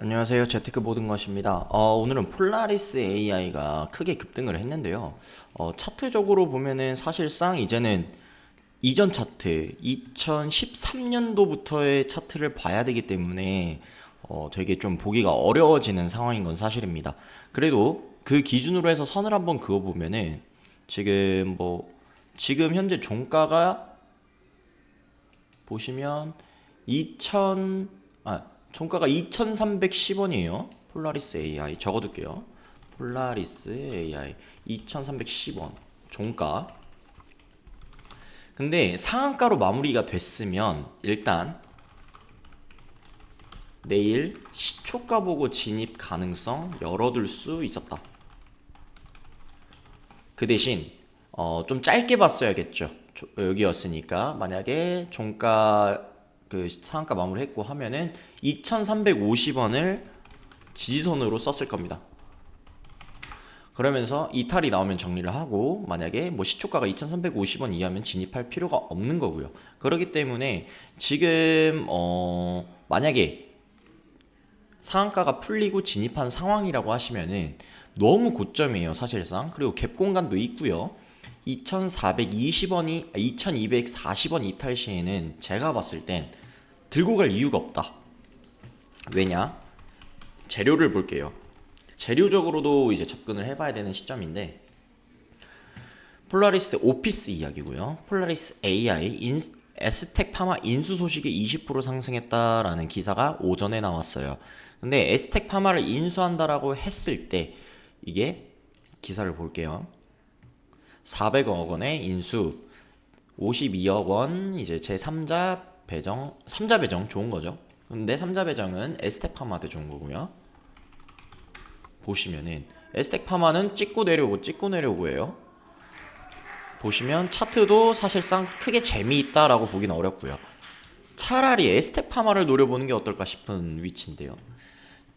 안녕하세요. 재테크 모든 것입니다. 어, 오늘은 폴라리스 AI가 크게 급등을 했는데요. 어, 차트적으로 보면은 사실상 이제는 이전 차트 2013년도부터의 차트를 봐야 되기 때문에 어, 되게 좀 보기가 어려워지는 상황인 건 사실입니다. 그래도 그 기준으로 해서 선을 한번 그어 보면은 지금 뭐 지금 현재 종가가 보시면 2000 아, 종가가 2,310원이에요. 폴라리스 AI 적어둘게요. 폴라리스 AI 2,310원 종가. 근데 상한가로 마무리가 됐으면 일단 내일 시초가 보고 진입 가능성 열어둘 수 있었다. 그 대신 어, 좀 짧게 봤어야겠죠. 조- 여기였으니까 만약에 종가 그 상한가 마무리했고 하면은 2,350원을 지지선으로 썼을 겁니다. 그러면서 이탈이 나오면 정리를 하고 만약에 뭐 시초가가 2,350원 이하면 진입할 필요가 없는 거고요. 그렇기 때문에 지금 어 만약에 상한가가 풀리고 진입한 상황이라고 하시면은 너무 고점이에요, 사실상. 그리고 갭 공간도 있고요. 2,420원이 2,240원 이탈 시에는 제가 봤을 땐 들고 갈 이유가 없다. 왜냐? 재료를 볼게요. 재료적으로도 이제 접근을 해봐야 되는 시점인데 폴라리스 오피스 이야기고요. 폴라리스 AI 인, 에스텍 파마 인수 소식이 20% 상승했다라는 기사가 오전에 나왔어요. 근데 에스텍 파마를 인수한다라고 했을 때 이게 기사를 볼게요. 400억 원의 인수 52억 원 이제 제 3자 배정 3자 배정 좋은 거죠. 근데 3자 배정은 에스텍 파마한테 좋은 거고요. 보시면은 에스텍 파마는 찍고 내려오고 찍고 내려오고예요. 보시면 차트도 사실상 크게 재미있다라고 보기는 어렵고요. 차라리 에스텍 파마를 노려보는 게 어떨까 싶은 위치인데요.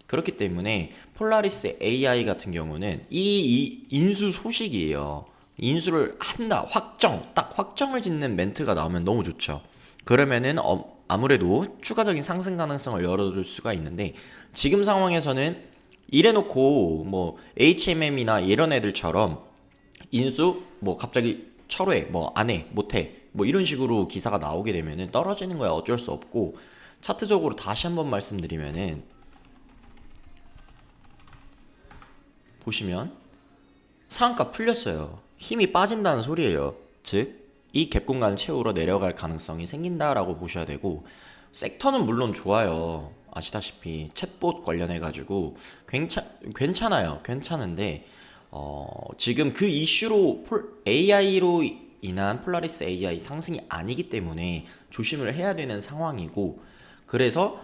그렇기 때문에 폴라리스 AI 같은 경우는 이, 이 인수 소식이에요. 인수를 한다, 확정, 딱 확정을 짓는 멘트가 나오면 너무 좋죠. 그러면은 어, 아무래도 추가적인 상승 가능성을 열어둘 수가 있는데 지금 상황에서는 이래놓고 뭐 HMM이나 이런 애들처럼 인수 뭐 갑자기 철회 뭐 안해 못해 뭐 이런 식으로 기사가 나오게 되면은 떨어지는 거야 어쩔 수 없고 차트적으로 다시 한번 말씀드리면은 보시면 상한가 풀렸어요. 힘이 빠진다는 소리예요. 즉, 이 갭 공간을 채우러 내려갈 가능성이 생긴다라고 보셔야 되고, 섹터는 물론 좋아요. 아시다시피 챗봇 관련해가지고 괜찮, 괜찮아요. 괜찮은데, 어, 지금 그 이슈로 폴, AI로 인한 폴라리스 AI 상승이 아니기 때문에 조심을 해야 되는 상황이고, 그래서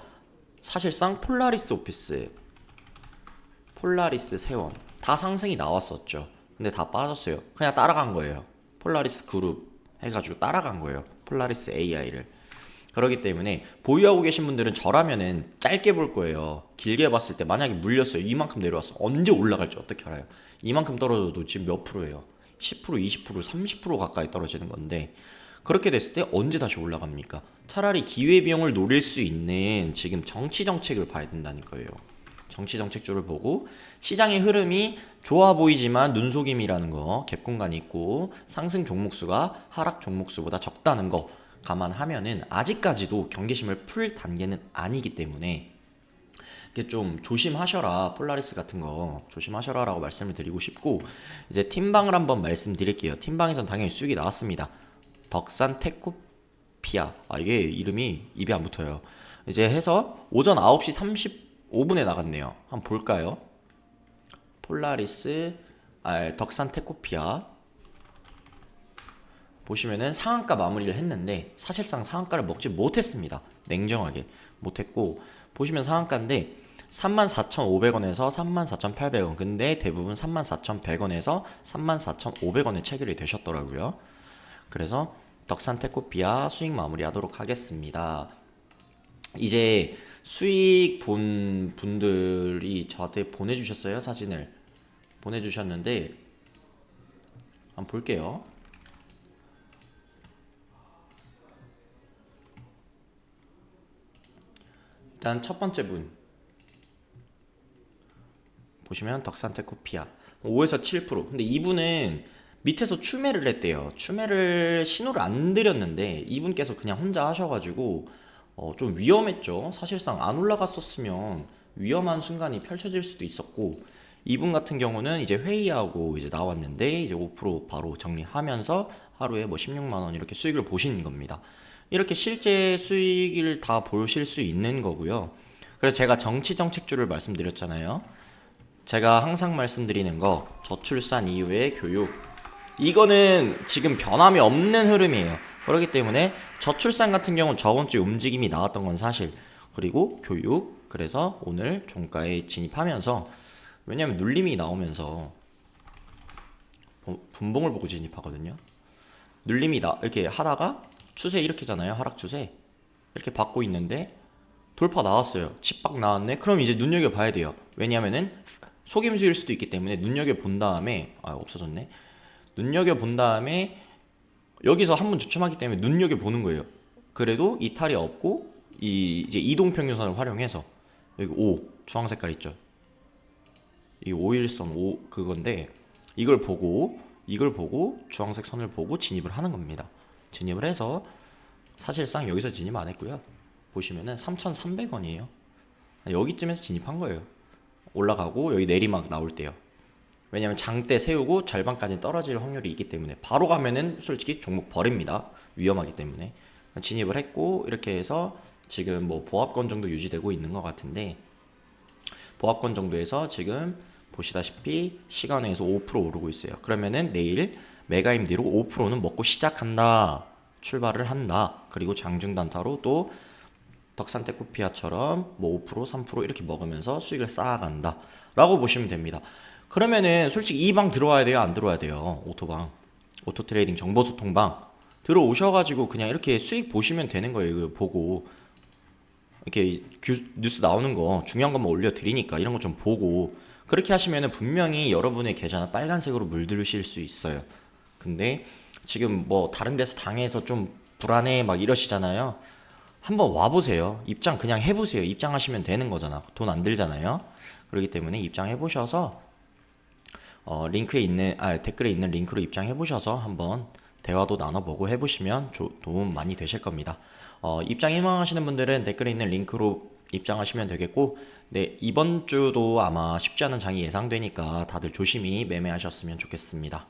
사실상 폴라리스 오피스, 폴라리스 세원 다 상승이 나왔었죠. 근데 다 빠졌어요. 그냥 따라간 거예요. 폴라리스 그룹 해가지고 따라간 거예요. 폴라리스 AI를. 그렇기 때문에 보유하고 계신 분들은 저라면은 짧게 볼 거예요. 길게 봤을 때 만약에 물렸어요. 이만큼 내려왔어. 언제 올라갈지 어떻게 알아요? 이만큼 떨어져도 지금 몇 프로예요? 10%, 20%, 30% 가까이 떨어지는 건데 그렇게 됐을 때 언제 다시 올라갑니까? 차라리 기회 비용을 노릴 수 있는 지금 정치 정책을 봐야 된다는 거예요. 정치 정책줄을 보고 시장의 흐름이 좋아 보이지만 눈속임이라는 거, 갭 공간이 있고 상승 종목 수가 하락 종목 수보다 적다는 거 감안하면은 아직까지도 경계심을 풀 단계는 아니기 때문에 이게 좀 조심하셔라 폴라리스 같은 거 조심하셔라라고 말씀을 드리고 싶고 이제 팀방을 한번 말씀드릴게요. 팀방에선 당연히 수익이 나왔습니다. 덕산 테코피아 아 이게 이름이 입에 안 붙어요. 이제 해서 오전 9시 35분에 나갔네요. 한번 볼까요? 폴라리스 아 덕산 테코피아 보시면은 상한가 마무리를 했는데 사실상 상한가를 먹지 못했습니다. 냉정하게 못했고 보시면 상한가인데 34,500원에서 34,800원 근데 대부분 34,100원에서 34,500원에 체결이 되셨더라고요. 그래서 덕산 테코피아 수익 마무리하도록 하겠습니다. 이제 수익 본 분들이 저한테 보내주셨어요 사진을. 보내주셨는데 한번 볼게요. 일단 첫 번째 분. 보시면 덕산테 코피아. 5에서 7% 근데 이분은 밑에서 추매를 했대요. 추매를 신호를 안 드렸는데 이분께서 그냥 혼자 하셔가지고 어, 좀 위험했죠 사실상 안 올라갔었으면 위험한 순간이 펼쳐질 수도 있었고 이분 같은 경우는 이제 회의하고 이제 나왔는데 이제 5% 바로 정리하면서 하루에 뭐 16만 원 이렇게 수익을 보신 겁니다. 이렇게 실제 수익을 다 보실 수 있는 거고요. 그래서 제가 정치 정책주를 말씀드렸잖아요. 제가 항상 말씀드리는 거 저출산 이후의 교육 이거는 지금 변함이 없는 흐름이에요. 그렇기 때문에 저출산 같은 경우는 저번 주에 움직임이 나왔던 건 사실. 그리고 교육 그래서 오늘 종가에 진입하면서 왜냐면 눌림이 나오면서 보- 분봉을 보고 진입하거든요. 눌림이 나 이렇게 하다가 추세 이렇게잖아요. 하락 추세 이렇게 받고 있는데 돌파 나왔어요. 집박 나왔네. 그럼 이제 눈여겨 봐야 돼요. 왜냐면은 속임수일 수도 있기 때문에 눈여겨 본 다음에 아 없어졌네. 눈여겨 본 다음에 여기서 한 번 주춤하기 때문에 눈여겨 보는 거예요. 그래도 이탈이 없고 이 이제 이동 평균선을 활용해서 여기 5 주황 색깔 있죠. 이 5일선 5 그건데 이걸 보고 이걸 보고 주황색 선을 보고 진입을 하는 겁니다. 진입을 해서 사실상 여기서 진입 안 했고요. 보시면은 3,300원이에요. 여기쯤에서 진입한 거예요. 올라가고 여기 내리막 나올 때요. 왜냐면 장대 세우고 절반까지 떨어질 확률이 있기 때문에 바로 가면은 솔직히 종목 버립니다. 위험하기 때문에 진입을 했고 이렇게 해서 지금 뭐 보합권 정도 유지되고 있는 것 같은데 보합권 정도에서 지금 보시다시피 시간에서 5% 오르고 있어요. 그러면은 내일 메가임디로 5%는 먹고 시작한다. 출발을 한다. 그리고 장중 단타로 또 덕산테 코피아처럼 뭐 5%, 3% 이렇게 먹으면서 수익을 쌓아간다. 라고 보시면 됩니다. 그러면은 솔직히 이 방 들어와야 돼요? 안 들어와야 돼요? 오토방. 오토 트레이딩 정보소통방. 들어오셔가지고 그냥 이렇게 수익 보시면 되는 거예요. 이거 보고. 이렇게 규- 뉴스 나오는 거 중요한 것만 올려드리니까 이런 거 좀 보고 그렇게 하시면은 분명히 여러분의 계좌는 빨간색으로 물들으실 수 있어요. 근데 지금 뭐 다른 데서 당해서 좀 불안해 막 이러시잖아요. 한번 와보세요. 입장 그냥 해보세요. 입장하시면 되는 거잖아. 돈 안 들잖아요. 그렇기 때문에 입장해 보셔서 어, 링크에 있는 아 댓글에 있는 링크로 입장해 보셔서 한번 대화도 나눠보고 해보시면 조- 도움 많이 되실 겁니다. 어, 입장 희망하시는 분들은 댓글에 있는 링크로 입장하시면 되겠고, 네 이번 주도 아마 쉽지 않은 장이 예상되니까 다들 조심히 매매하셨으면 좋겠습니다.